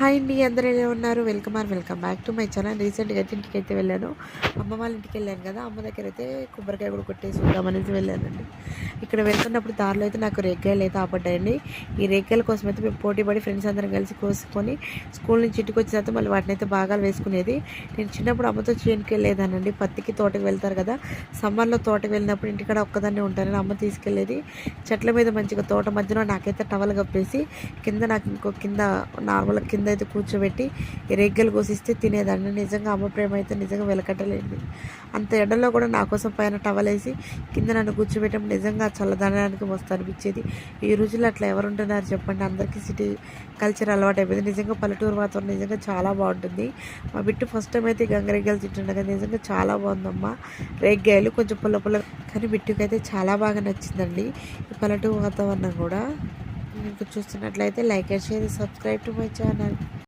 Hi అండి అందరూ ఎలా ఉన్నారు? Welcome or welcome back to my channel. రీసెంట్గా అయితే ఇంటికి అయితే వెళ్ళాను. అమ్మ వాళ్ళ ఇంటికి వెళ్ళాను కదా అమ్మ దగ్గర అయితే కొబ్బరికాయ కూడా కొట్టేసి ఉంటామనేసి వెళ్ళానండి. ఇక్కడ వెళ్తున్నప్పుడు దారిలో అయితే నాకు రేగ్గాయలు అయితే ఆపడ్డాయండి. ఈ రేగ్గాయల కోసం అయితే మేము పోటీ పడి ఫ్రెండ్స్ అందరం కలిసి కోసుకొని స్కూల్ నుంచి ఇంటికి వచ్చిన తర్వాత మళ్ళీ వాటిని అయితే బాగా వేసుకునేది. నేను చిన్నప్పుడు అమ్మతో చేనుకి వెళ్ళేదానండి పత్తికి తోటకి వెళ్తారు కదా సమ్మర్లో తోటకి వెళ్ళినప్పుడు ఇంటికాడ ఒక్కదాన్నే ఉంటానని అమ్మ తీసుకెళ్ళేది. చెట్ల మీద మంచిగా తోట మధ్యలో నాకైతే టవల్ కప్పేసి కింద నాకు ఇంకో కింద నార్మల్ కింద అయితే కూర్చోబెట్టి ఈ కోసిస్తే తినేదాన్ని. నిజంగా అమ్మ ప్రేమ అయితే నిజంగా వెలకట్టలేదు అంత ఎండలో కూడా నా కోసం పైన టవల్ వేసి కింద నన్ను కూర్చోబెట్టడం నిజంగా చల్లదనానికి మస్తు అనిపించేది. ఈ రోజుల్లో అట్లా ఎవరు ఉంటున్నారు చెప్పండి. అందరికీ సిటీ కల్చర్ అలవాటు అయిపోయింది నిజంగా పల్లెటూరు వాతావరణం నిజంగా చాలా బాగుంటుంది. మా బిట్టు ఫస్ట్ టైం అయితే గంగరెగ్గలు తింటుండగా నిజంగా చాలా బాగుందమ్మా. రేగ్గాయలు కొంచెం పుల్ల పుల్ల కానీ బిట్టుకైతే అయితే చాలా బాగా నచ్చిందండి ఈ పల్లెటూరు వాతావరణం కూడా. మీకు చూస్తున్నట్లయితే like and share subscribe to my channel.